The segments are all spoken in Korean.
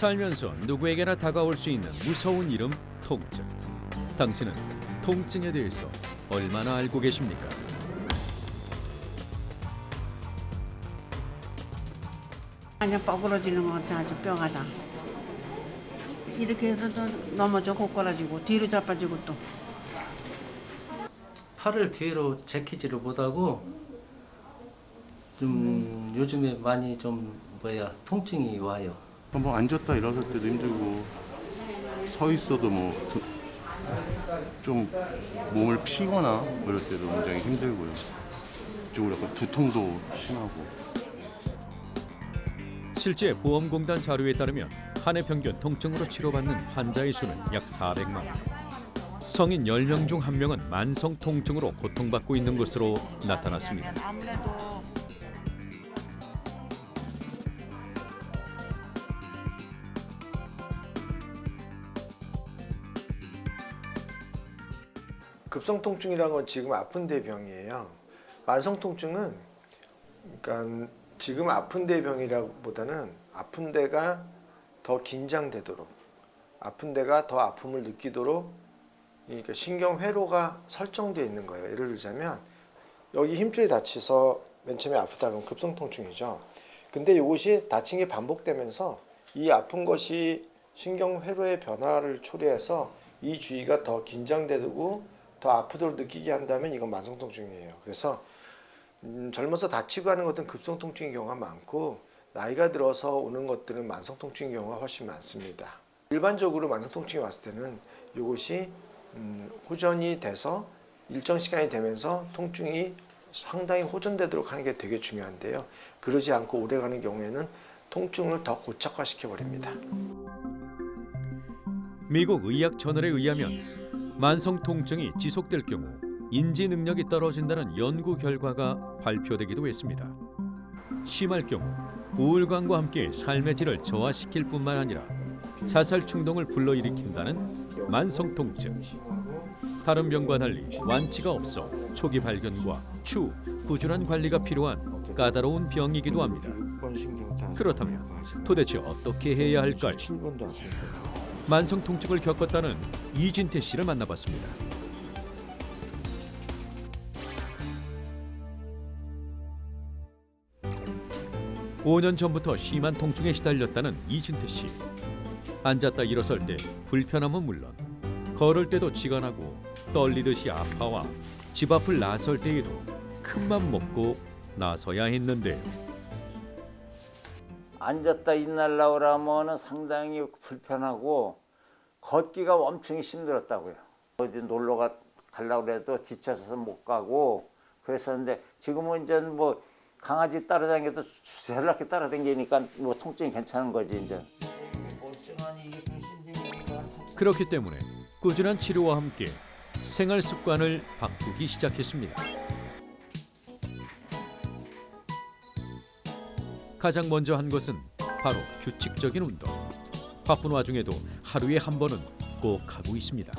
살면서 누구에게나 다가올 수 있는 무서운 이름 통증. 당신은 통증에 대해서 얼마나 알고 계십니까? 그냥 뻐그러지는 것 같아 아주 뼈가 다 이렇게 해서도 넘어져 고꾸라지고 뒤로 자빠지고 또 팔을 뒤로 제키지를 못하고 좀 요즘에 많이 좀 뭐야 통증이 와요. 뭐 앉았다 일어설 때도 힘들고 서 있어도 뭐 좀 몸을 피거나 뭐 이럴 때도 굉장히 힘들고요. 이쪽으로 약간 두통도 심하고. 실제 보험공단 자료에 따르면 한 해 평균 통증으로 치료받는 환자의 수는 약 400만 명. 성인 10명 중 1명은 만성 통증으로 고통받고 있는 것으로 나타났습니다. 급성 통증이라는 건 지금 아픈 데 병이에요. 만성 통증은 그러니까 지금 아픈 데 병이라기보다는 아픈 데가 더 긴장되도록 아픈 데가 더 아픔을 느끼도록 그러니까 신경 회로가 설정되어 있는 거예요. 예를 들자면 여기 힘줄이 다쳐서 맨 처음에 아프다 그러면 급성 통증이죠. 근데 이것이 다친 게 반복되면서 이 아픈 것이 신경 회로의 변화를 초래해서 이 주위가 더 긴장되고 더 아프도록 느끼게 한다면 이건 만성 통증이에요. 그래서 음, 젊어서 다치고 하는 것들은 급성 통증의 경우가 많고 나이가 들어서 오는 것들은 만성 통증의 경우가 훨씬 많습니다. 일반적으로 만성 통증이 왔을 때는 이것이 음, 호전이 돼서 일정 시간이 되면서 통증이 상당히 호전되도록 하는 게 되게 중요한데요. 그러지 않고 오래가는 경우에는 통증을 더 고착화시켜 버립니다. 미국 의학 저널에 의하면 만성 통증이 지속될 경우 인지 능력이 떨어진다는 연구 결과가 발표되기도 했습니다. 심할 경우 우울감과 함께 삶의 질을 저하시킬 뿐만 아니라 자살 충동을 불러일으킨다는 만성 통증. 다른 병과 달리 완치가 없어 초기 발견과 추, 꾸준한 관리가 필요한 까다로운 병이기도 합니다. 그렇다면 도대체 어떻게 해야 할까요? 7번도 아프고. 만성 통증을 겪었다는 이진태 씨를 만나봤습니다. 오 년 전부터 심한 통증에 시달렸다는 이진태 씨. 앉았다 일어설 때 불편함은 물론 걸을 때도 나고 떨리듯이 아파와 집 앞을 나설 때에도 큰맘 먹고 나서야 했는데 앉았다 그러면은 상당히 불편하고 걷기가 엄청 힘들었다고요. 어디 놀러 가, 가려고 해도 뒤쳐서 못 가고 그랬었는데 지금은 이제 뭐 강아지 따라다녀도 주세렇게 따라다니니까 뭐 통증이 괜찮은 거지 이제. 그렇기 때문에 꾸준한 치료와 함께 생활 습관을 바꾸기 시작했습니다. 가장 먼저 한 것은 바로 규칙적인 운동. 바쁜 와중에도 하루에 한 번은 꼭 하고 있습니다.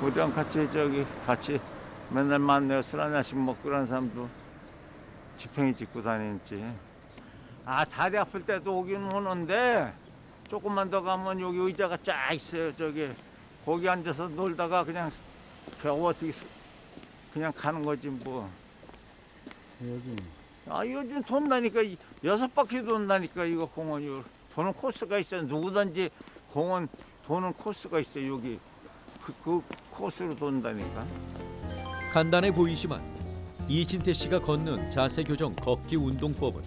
우리랑 같이 저기 같이 맨날 만나요 술한 잔씩 먹고 그런 사람도 지팡이 짚고 다니지. 아 다리 아플 때도 오긴 오는데 조금만 더 가면 여기 의자가 쫙 있어요 저기 거기 앉아서 놀다가 그냥 겨우 어떻게 쓰- 그냥 가는 거지 뭐. 요즘. 아 요즘 돈다니까 이- 여섯 바퀴 돈다니까 이거 공원이 도는 코스가 있어요 누구든지 공원 도는 코스가 있어요 여기 그, 그 코스로 돈다니까. 간단해 보이지만 이진태 씨가 걷는 자세 교정 걷기 운동법은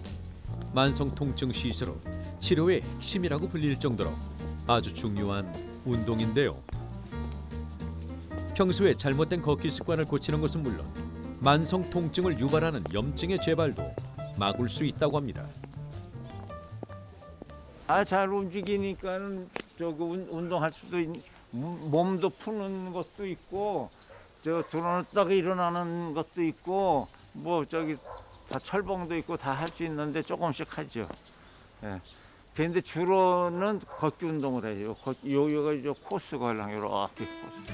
만성 통증 시스로 치료의 핵심이라고 불릴 정도로 아주 중요한 운동인데요. 평소에 잘못된 걷기 습관을 고치는 것은 물론 만성 통증을 유발하는 염증의 재발도 막을 수 있다고 합니다. 아 잘 움직이니까는 운- 운동할 수도 있, 몸- 몸도 푸는 것도 있고 저 들어놨다가 일어나는 것도 있고 뭐 저기 다 철봉도 있고 다 할 수 있는데 조금씩 하죠. 예. 근데 주로는 걷기 운동을 해요. 걷기, 여기가 이제 코스가 하려고 이렇게 코스.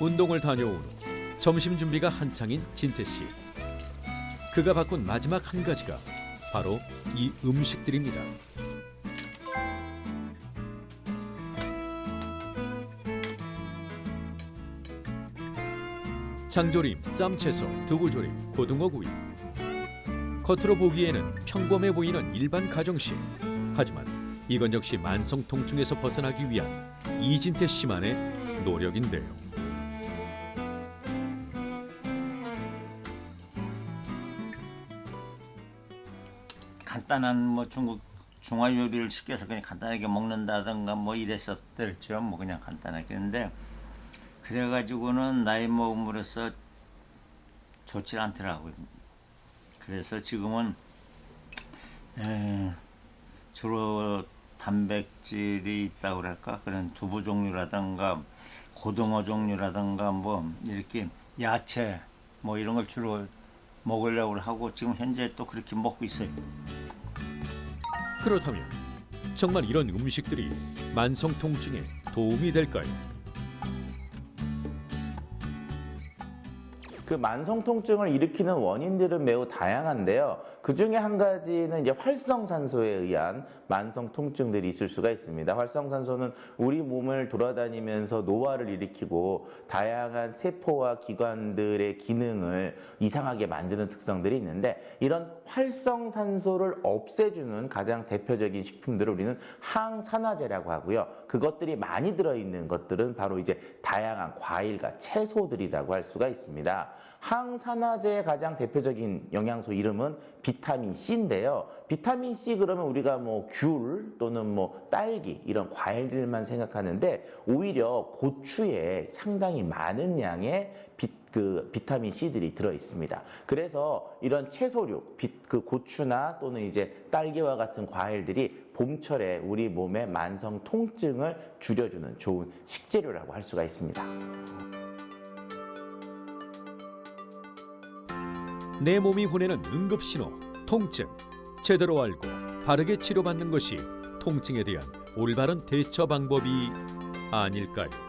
운동을 다녀온 후 점심 준비가 한창인 진태 씨. 그가 바꾼 마지막 한 가지가 바로 이 음식들입니다. 장조림, 쌈채소, 두부조림, 고등어구이. 겉으로 보기에는 평범해 보이는 일반 가정식. 하지만 이건 역시 만성 통증에서 벗어나기 위한 이진태 씨만의 노력인데요. 간단한 뭐 중국 중화 요리를 시켜서 그냥 간단하게 먹는다든가 뭐 이랬었댔죠. 뭐 그냥 간단하게 근데 그래가지고는 나이 먹음으로써 좋지 않더라고요. 그래서 지금은 에, 주로 단백질이 있다고 그럴까 그런 두부 종류라든가 고등어 종류라든가 뭐 이렇게 야채 뭐 이런 걸 주로 먹으려고 하고 지금 현재 또 그렇게 먹고 있어요. 그렇다면 정말 이런 음식들이 만성 통증에 도움이 될까요? 그 만성 통증을 일으키는 원인들은 매우 다양한데요. 그 중에 한 가지는 이제 활성산소에 의한 만성 통증들이 있을 수가 있습니다. 활성산소는 우리 몸을 돌아다니면서 노화를 일으키고 다양한 세포와 기관들의 기능을 이상하게 만드는 특성들이 있는데 이런 활성산소를 없애주는 가장 대표적인 식품들을 우리는 항산화제라고 하고요. 그것들이 많이 들어있는 것들은 바로 이제 다양한 과일과 채소들이라고 할 수가 있습니다. 항산화제의 가장 대표적인 영양소 이름은 비타민 C인데요. 비타민 C 그러면 우리가 뭐 귤 또는 뭐 딸기 이런 과일들만 생각하는데 오히려 고추에 상당히 많은 양의 비, 그 비타민 C들이 들어 있습니다. 그래서 이런 채소류, 비, 그 고추나 또는 이제 딸기와 같은 과일들이 봄철에 우리 몸의 만성 통증을 줄여주는 좋은 식재료라고 할 수가 있습니다. 내 몸이 보내는 응급 신호, 통증. 제대로 알고 바르게 치료받는 것이 통증에 대한 올바른 대처 방법이 아닐까요?